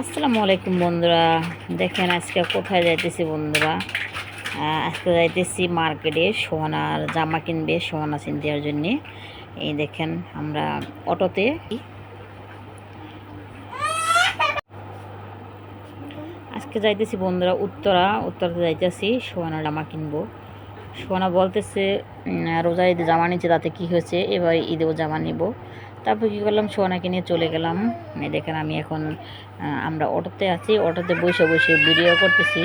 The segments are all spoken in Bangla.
আসসালামু আলাইকুম বন্ধুরা। দেখেন আজকে কোথায় যাইতেছি বন্ধুরা? আজকে যাইতেছি মার্কেটে সোহানার জামা কিনবে, সোহানা দেওয়ার জন্যে। এই দেখেন, আমরা অটোতে আজকে যাইতেছি বন্ধুরা উত্তরা। উত্তরাতে যাইতেছি, সোহানার জামা কিনবো। সোহানা বলতেছে রোজা ঈদে জামা নিচ্ছে, তাতে কি হয়েছে? এবার ঈদেও জামা নিব। তারপর কী করলাম সোহানাকে নিয়ে চলে গেলাম। এই দেখেন আমি এখন আমরা অটোতে আছি, অটোতে বসে বসে ভিডিও করতেছি।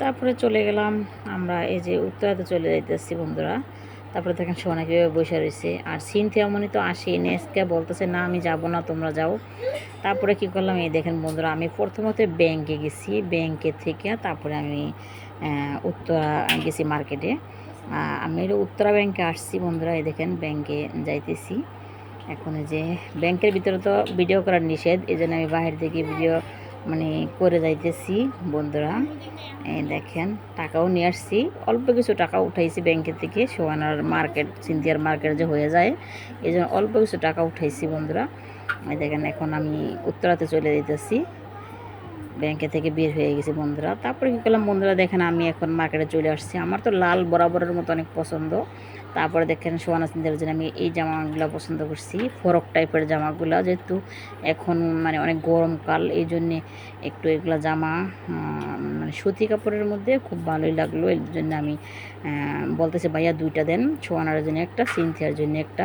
তারপরে চলে গেলাম, আমরা এই যে উত্তরাতে চলে যাইতেছি বন্ধুরা। তারপরে দেখেন সোনা কীভাবে বসে রয়েছে। আর সিনথিয়া মনি তো আসি নেসকে বলতেছে, না, আমি যাব না, তোমরা যাও। তারপরে কি করলাম, এই দেখেন বন্ধুরা, আমি প্রথমত ব্যাংকে গেছি। ব্যাংকে থেকে তারপরে আমি উত্তরা গেছি মার্কেটে। আমি উত্তরা ব্যাংকে আসছি বন্ধুরা, এই দেখেন ব্যাংকে যাইতেছি। এখন যে ব্যাংকের ভিতরে তো ভিডিও করার নিষেধ, এই জন্য আমি বাহির থেকে ভিডিও মানে করে যাইতেছি বন্ধুরা। দেখেন, টাকাও নিয়ে আসছি। অল্প কিছু টাকা উঠাইছি ব্যাংকের থেকে সোয়ানার মার্কেট সিন্ধিয়ার মার্কেট যে হয়ে যায়, এই জন্য অল্প কিছু টাকা উঠাইছি বন্ধুরা। এই দেখেন, এখন আমি উত্তরাতে চলে যেতেছি ব্যাংকে থেকে বের হয়ে গেছি বন্ধুরা। তারপরে কী করলাম বন্ধুরা, দেখেন আমি এখন মার্কেটে চলে আসছি। আমার তো লাল বরাবরের মতো অনেক পছন্দ। তারপরে দেখেন সোয়ানা সিন্দের জন্য আমি এই জামাগুলো পছন্দ করছি, ফরক টাইপের জামাগুলো। যেহেতু এখন মানে অনেক গরমকাল এই জন্যে একটু এগুলা জামা মানে সুতি কাপড়ের মধ্যে খুব ভালোই লাগল। এর জন্য আমি বলতেছি ভাইয়া দুইটা দেন, সোয়ানার জন্য একটা, সিনথিয়ার জন্য একটা।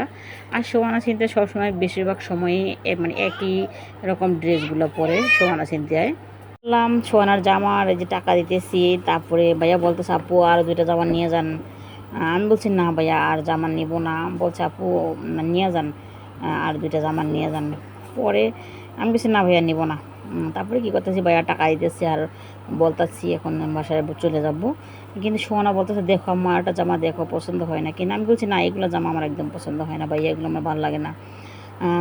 আর সোয়ানা, সিনথিয়া সবসময় বেশিরভাগ সময়ই মানে একই রকম ড্রেসগুলো পরে সোয়ানা, সিনথিয়ায়। বললাম সোয়ানার এই যে টাকা দিতেছি, তারপরে ভাইয়া বলতেছে, আপু, আর দুইটা জামা নিয়ে যান। আমি বলছি, না ভাইয়া, আর জামা নিব না। বলছে, আপু নিয়ে যান আর দুইটা জামা নিয়ে যান। পরে আমি বলছি, না ভাইয়া, নিব না। তারপরে কী করতেছি, ভাইয়া টাকা দিতেছি আর বলতেছি, এখন বাসায় চলে যাব। কিন্তু সোনা বলতেছে, দেখো, আমার একটা জামা দেখো, পছন্দ হয় না। কিন্তু আমি বলছি, না, এগুলো জামা আমার একদম পছন্দ হয় না ভাইয়া, এগুলো আমার ভালো লাগে না।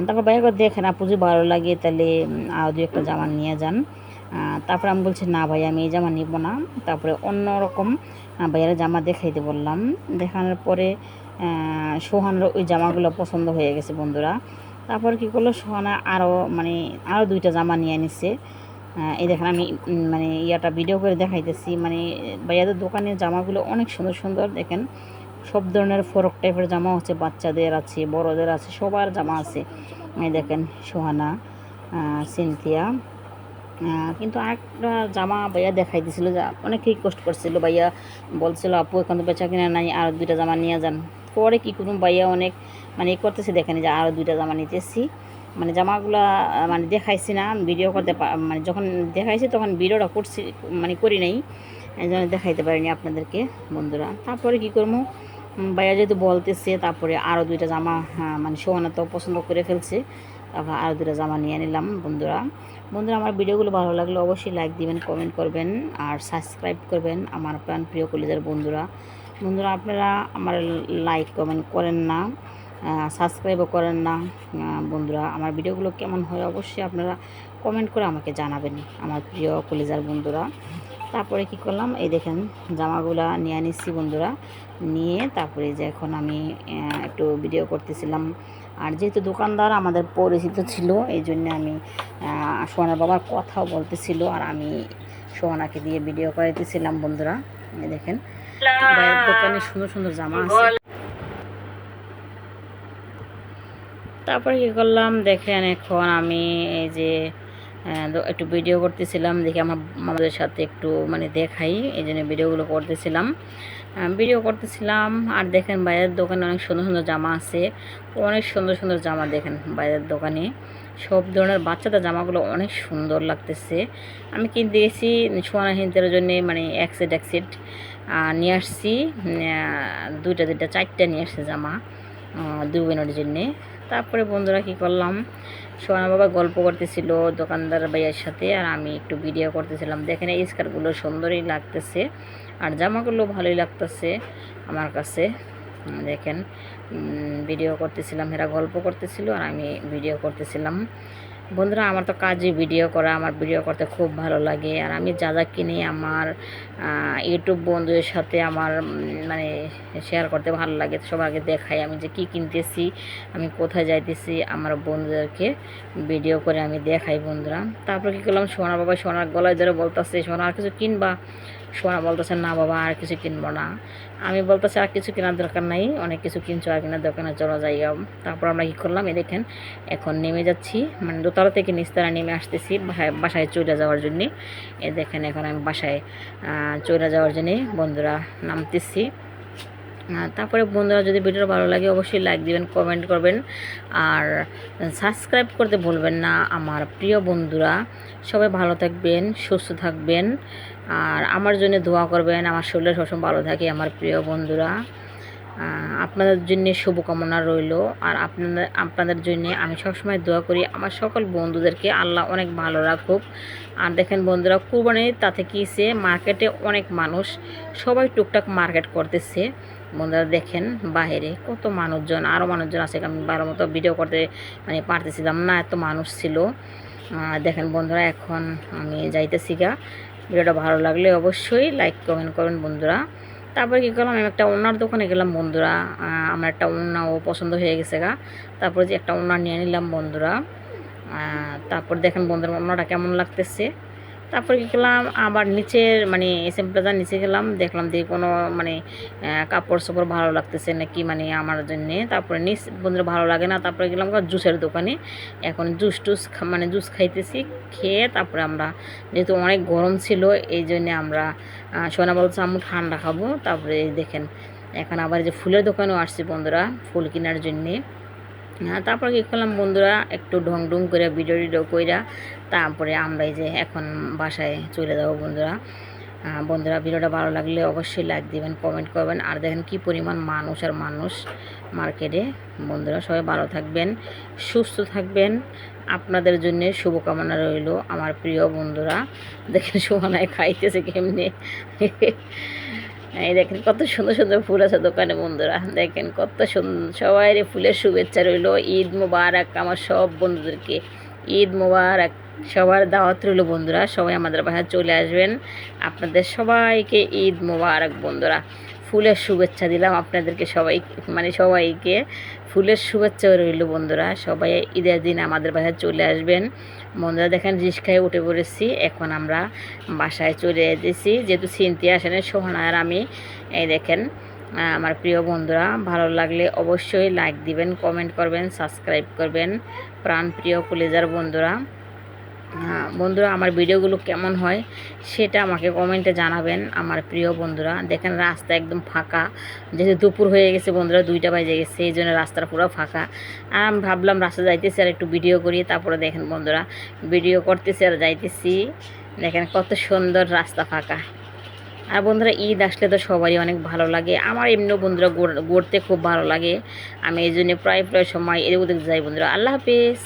তারপর ভাইয়া দেখেন, আপু, যদি ভালো লাগে, তাহলে আর দু একটা জামা নিয়ে যান। তারপরে আমি বলছি, না ভাই, আমি এই জামা নিব না। তারপরে অন্য রকম ভাইয়ারা জামা দেখাইতে বললাম। দেখানোর পরে সোহানের ওই জামাগুলো পছন্দ হয়ে গেছে বন্ধুরা। তারপর কি করল, সোহানা আরও মানে আরও দুইটা জামা নিয়ে নিছে। এই দেখেন আমি মানে ইয়াটা ভিডিও করে দেখাইতেছি। মানে ভাইয়াদের দোকানের জামাগুলো অনেক সুন্দর সুন্দর। দেখেন, সব ধরনের ফরক টাইপের জামা হচ্ছে, বাচ্চাদের আছে, বড়দের আছে, সবার জামা আছে। দেখেন, সোহানা সিনথিয়া। কিন্তু আরেকটা জামা ভাইয়া দেখাই দিছিল যা অনেক রিকোয়েস্ট করছিল ভাইয়া বলছিল আপু এখন তো বেচা কিনা নাই আর দুইটা জামা নিয়ে যান। পরে কী করুন ভাইয়া অনেক মানে করতেছে দেখেন যে আরও দুইটা জামা নিতেছি। মানে জামাগুলা মানে দেখাইছি না ভিডিও করতে মানে যখন দেখাইছি তখন ভিডিওটা করছি মানে করি নাই। জন্য দেখাইতে পারিনি আপনাদেরকে বন্ধুরা। তারপরে কী করব ভাইয়া যেহেতু বলতেছে তারপরে আরও দুইটা জামা হ্যাঁ, মানে সোহানা তো পছন্দ করে ফেলছে তারপর আরও দুটো জামা নিয়ে নিলাম বন্ধুরা। বন্ধুরা, আমার ভিডিওগুলো ভালো লাগলে অবশ্যই লাইক দিবেন কমেন্ট করবেন আর সাবস্ক্রাইব করবেন আমার প্রাণ প্রিয় কলেজের বন্ধুরা। বন্ধুরা, আপনারা আমার লাইক কমেন্ট করেন না সাবস্ক্রাইবও করেন না বন্ধুরা। আমার ভিডিওগুলো কেমন হয় অবশ্যই আপনারা কমেন্ট করে আমাকে জানাবেন, আমার প্রিয় কলেজার বন্ধুরা। তারপরে কি করলাম? এই দেখেন জামাগুলা নিয়ে নিচ্ছি বন্ধুরা। নিয়ে তারপরে যে এখন আমি একটু ভিডিও করতেছিলাম। আর যেহেতু দোকানদার, আমাদের পরিচিত ছিল, এই জন্য আমি সোহানার বাবার কথাও বলতেছিল আর আমি সোহানাকে দিয়ে ভিডিও করাইতেছিলাম বন্ধুরা। দেখেন ভাইয়ের দোকানে সুন্দর সুন্দর জামা আছে। তারপরে কি করলাম? দেখেন এখন আমি এই যে একটু ভিডিও করতেছিলাম, দেখি আমার মামাদের সাথে একটু মানে দেখাই, এই জন্য ভিডিওগুলো করতেছিলাম। ভিডিও করতেছিলাম, আর দেখেন বাইরের দোকানে অনেক সুন্দর সুন্দর জামা আছে অনেক সুন্দর সুন্দর জামা দেখেন বাইরের দোকানে। সব ধরনের বাচ্চাদের জামাগুলো অনেক সুন্দর লাগতেছে। আমি কিনতে গেছি সোয়ানা হিন্দের জন্য মানে এক সেট এক সেট নিয়ে আসছি দুইটা দুইটা চারটা নিয়ে আসছে জামা। দুই বোনের জন্যে। তারপরে বন্ধুরা কি করলাম? সোনা বাবা গল্প করতেছিল দোকানদার ভাইয়ের সাথে আর আমি একটু ভিডিও করতেছিলাম। দেখেন এই স্কার্টগুলো সুন্দরই লাগতেছে আর জামাগুলো ভালোই লাগতেছে আমার কাছে। দেখেন ভিডিও করতেছিলাম, এরা গল্প করতেছিল আর আমি ভিডিও করতেছিলাম। বন্ধুরা, আমার তো কাজে ভিডিও করা, আমার ভিডিও করতে খুব ভালো লাগে। আর আমি যা যা কিনি আমার ইউটিউব বন্ধুদের সাথে আমার মানে শেয়ার করতে ভালো লাগে। সবাইকে দেখাই আমি যে কি কিনতেছি, আমি কোথায় যাইতেছি, আমার বন্ধুদেরকে ভিডিও করে আমি দেখাই বন্ধুরা। তারপর কী করলাম, সোনার বাবা সোনার গলায় ধরে বলতেছে সোনা আর কিছু কিনবা? সোনা বলতেছে, না বাবা, আর কিছু কিনবো না। আমি বলতেছি, আর কিছু কেনার দরকার নাই, অনেক কিছু কিনছো, আর কেনার দোকানে চলো যাই তারপর আমরা কী করলাম, এই দেখেন, এখন নেমে যাচ্ছি মানে দোতলা থেকে নিস্তারা নেমে আসতেছি বাসায় চলে যাওয়ার জন্যে। এ দেখেন, এখন আমি বাসায় চলে যাওয়ার জন্যে বন্ধুরা নামতেছি। তারপরে বন্ধুরা যদি ভিডিওটা ভালো লাগে, অবশ্যই লাইক দিবেন কমেন্ট করবেন। আর সাবস্ক্রাইব করতে ভুলবেন না, আমার প্রিয় বন্ধুরা। সবাই ভালো থাকবেন, সুস্থ থাকবেন। আর আমার জন্য দোয়া করবেন, আমার শরীরে সবসময় ভালো থাকে, আমার প্রিয় বন্ধুরা। আপনাদের জন্য শুভকামনা রইল। আর আপনাদের আপনাদের জন্য আমি সবসময় দোয়া করি, আমার সকল বন্ধুদেরকে আল্লাহ অনেক ভালো রাখুক। আর দেখেন বন্ধুরা, কুরবানি তাতে কিছে মার্কেটে অনেক মানুষ সবাই টুকটাক মার্কেট করতেছে। বন্ধুরা দেখেন বাইরে কত মানুষজন আরও মানুষজন আছে। আমি ভালো মতো ভিডিও করতে মানে পারতেছিলাম না, এত মানুষ ছিল। দেখেন বন্ধুরা, এখন আমি যাইতেছি গা। ভিডিওটা ভালো লাগলে অবশ্যই লাইক কমেন্ট করবেন বন্ধুরা। তারপরে কী করলাম, আমি একটা ওনার দোকানে গেলাম বন্ধুরা। আমার একটা ওনা ও পছন্দ হয়ে গেছে গা। তারপরে যে একটা ওনা নিয়ে নিলাম বন্ধুরা। তারপর দেখেন বন্ধুরা, ওনাটা কেমন লাগতেছে। তারপর কী করলাম আবার নিচের মানে এস এম প্লাজার নিচে গেলাম দেখলাম যে কোনো মানে কাপড় চোপড় ভালো লাগতেছে নাকি মানে আমার জন্যে। তারপরে নিচ বন্ধুরা ভালো লাগে না, তারপরে গেলাম জুসের দোকানে। এখন জুস টুস মানে জুস খাইতেছি, খেয়ে তারপরে আমরা, যেহেতু অনেক গরম ছিল, এই জন্যে আমরা সোনা বলছে আম্মু ঠান্ডা খাব। তারপরে দেখেন, এখন আবার যে ফুলের দোকানেও আসছি বন্ধুরা, ফুল কেনার জন্যে। হ্যাঁ তারপর কী করলাম বন্ধুরা? একটু ঢং ঢং করে ভিডিও টিডিও কইরা তারপরে আমরা এই যে এখন বাসায় চলে যাব বন্ধুরা। বন্ধুরা, ভিডিওটা ভালো লাগলে অবশ্যই লাইক দিবেন কমেন্ট করবেন। আর দেখেন কি পরিমাণ মানুষ আর মানুষ মার্কেটে বন্ধুরা, সবাই ভালো থাকবেন, সুস্থ থাকবেন। আপনাদের জন্য শুভকামনা রইল আমার প্রিয় বন্ধুরা। দেখেন সুমানায় খাইতেছে কেমনে। এই দেখেন কত সুন্দর সুন্দর ফুল আছে দোকানে বন্ধুরা। দেখেন কত সুন্দর সবাই ফুলের শুভেচ্ছা রইল। ঈদ মোবারক আমার সব বন্ধুদেরকে। ঈদ মোবারক সবার দাওয়াত রইল বন্ধুরা। সবাই আমাদের বাসায় চলে আসবেন। আপনাদের সবাইকে ঈদ মোবারক বন্ধুরা। ফুলের শুভেচ্ছা দিলাম আপনাদেরকে সবাই মানে সবাইকে। ফুলের শুভেচ্ছা রইল বন্ধুরা, সবাই ঈদের দিন আমাদের বাসায় চলে আসবেন। বন্ধুরা দেখেন রিক্সায় উঠে পড়েছি, এখন আমরা বাসায় চলে এসেছি। যেহেতু চিনতে আসেন সোহানা আর আমি, এই দেখেন আমার প্রিয় বন্ধুরা, ভালো লাগলে অবশ্যই লাইক দিবেন কমেন্ট করবেন সাবস্ক্রাইব করবেন। প্রাণ প্রিয় কলেজার বন্ধুরা। বন্ধুরা, আমার ভিডিওগুলো কেমন হয় সেটা আমাকে কমেন্টে জানাবেন, আমার প্রিয় বন্ধুরা। দেখেন, রাস্তা একদম ফাঁকা। যেহেতু দুপুর হয়ে গেছে বন্ধুরা, দুইটা বাজে গেছে, এই জন্য রাস্তাটা পুরো ফাঁকা। আর আমি ভাবলাম রাস্তা যাইতেছি আর একটু ভিডিও করি, তারপরে দেখেন বন্ধুরা, ভিডিও করতেছি আর যাইতেছি। দেখেন কত সুন্দর রাস্তা ফাঁকা। আর বন্ধুরা, ঈদ আসলে তো সবারই অনেক ভালো লাগে। আমার এমনিও বন্ধুরা ঘুরতে খুব ভালো লাগে। আমি এই জন্য প্রায় প্রায় সময় এদিক ওদিক যাই বন্ধুরা। আল্লাহ হাফিজ।